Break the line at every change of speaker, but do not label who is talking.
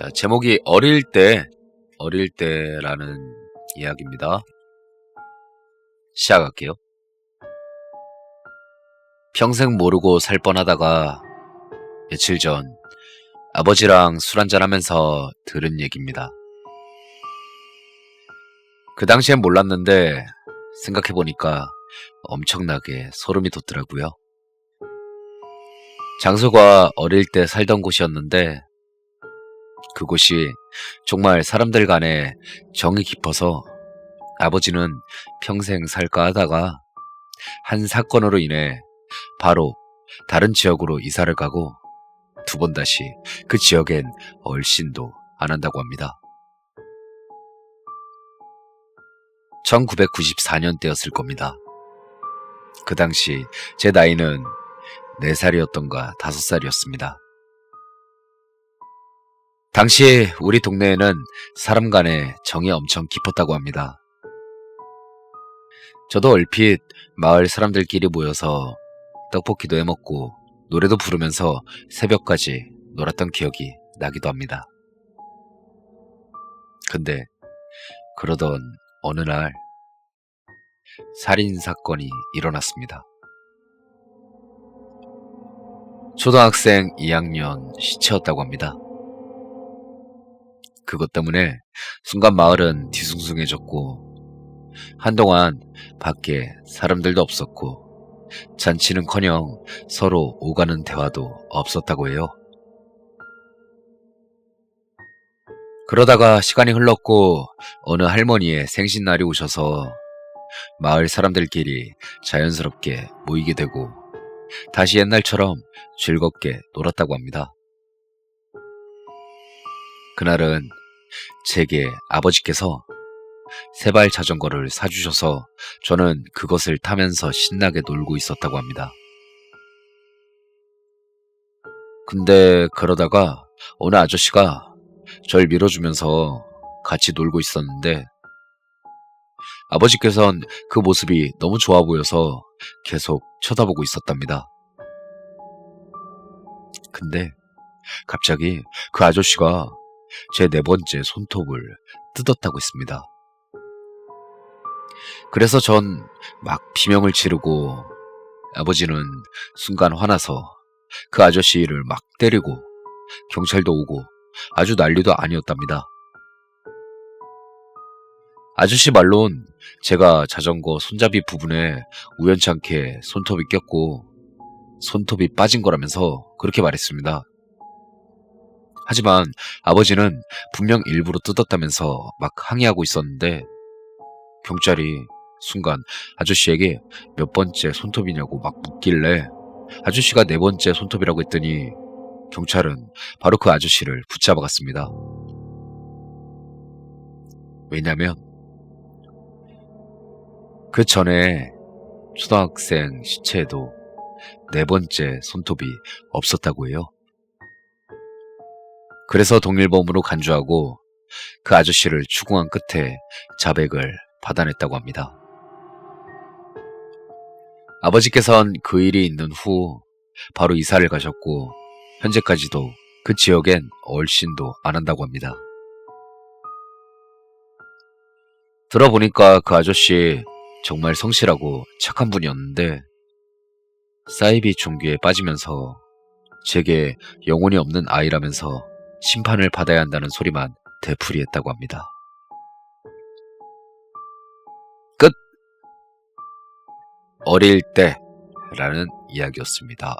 자, 제목이 어릴 때, 어릴 때라는 이야기입니다. 시작할게요. 평생 모르고 살 뻔하다가 며칠 전 아버지랑 술 한잔 하면서 들은 얘기입니다. 그 당시엔 몰랐는데 생각해보니까 엄청나게 소름이 돋더라고요. 장소가 어릴 때 살던 곳이었는데 그곳이 정말 사람들 간에 정이 깊어서 아버지는 평생 살까 하다가 한 사건으로 인해 바로 다른 지역으로 이사를 가고 두 번 다시 그 지역엔 얼씬도 안 한다고 합니다. 1994년대였을 겁니다. 그 당시 제 나이는 4살이었던가 5살이었습니다. 당시 우리 동네에는 사람 간의 정이 엄청 깊었다고 합니다. 저도 얼핏 마을 사람들끼리 모여서 떡볶이도 해먹고 노래도 부르면서 새벽까지 놀았던 기억이 나기도 합니다. 근데 그러던 어느 날 살인 사건이 일어났습니다. 초등학생 2학년 시체였다고 합니다. 그것 때문에 순간 마을은 뒤숭숭해졌고 한동안 밖에 사람들도 없었고 잔치는커녕 서로 오가는 대화도 없었다고 해요. 그러다가 시간이 흘렀고 어느 할머니의 생신날이 오셔서 마을 사람들끼리 자연스럽게 모이게 되고 다시 옛날처럼 즐겁게 놀았다고 합니다. 그날은 제게 아버지께서 세발 자전거를 사주셔서 저는 그것을 타면서 신나게 놀고 있었다고 합니다. 근데 그러다가 어느 아저씨가 절 밀어주면서 같이 놀고 있었는데 아버지께선 그 모습이 너무 좋아 보여서 계속 쳐다보고 있었답니다. 근데 갑자기 그 아저씨가 제 네 번째 손톱을 뜯었다고 했습니다. 그래서 전 막 비명을 지르고 아버지는 순간 화나서 그 아저씨를 막 때리고 경찰도 오고 아주 난리도 아니었답니다. 아저씨 말론 제가 자전거 손잡이 부분에 우연찮게 손톱이 꼈고 손톱이 빠진 거라면서 그렇게 말했습니다. 하지만 아버지는 분명 일부러 뜯었다면서 막 항의하고 있었는데 경찰이 순간 아저씨에게 몇 번째 손톱이냐고 막 묻길래 아저씨가 네 번째 손톱이라고 했더니 경찰은 바로 그 아저씨를 붙잡아 갔습니다. 왜냐면 그 전에 초등학생 시체에도 네 번째 손톱이 없었다고 해요. 그래서 동일범으로 간주하고 그 아저씨를 추궁한 끝에 자백을 받아냈다고 합니다. 아버지께선 그 일이 있는 후 바로 이사를 가셨고 현재까지도 그 지역엔 얼씬도 안 한다고 합니다. 들어보니까 그 아저씨 정말 성실하고 착한 분이었는데 사이비 종교에 빠지면서 제게 영혼이 없는 아이라면서 심판을 받아야 한다는 소리만 되풀이했다고 합니다. 끝! 어릴 때라는 이야기였습니다.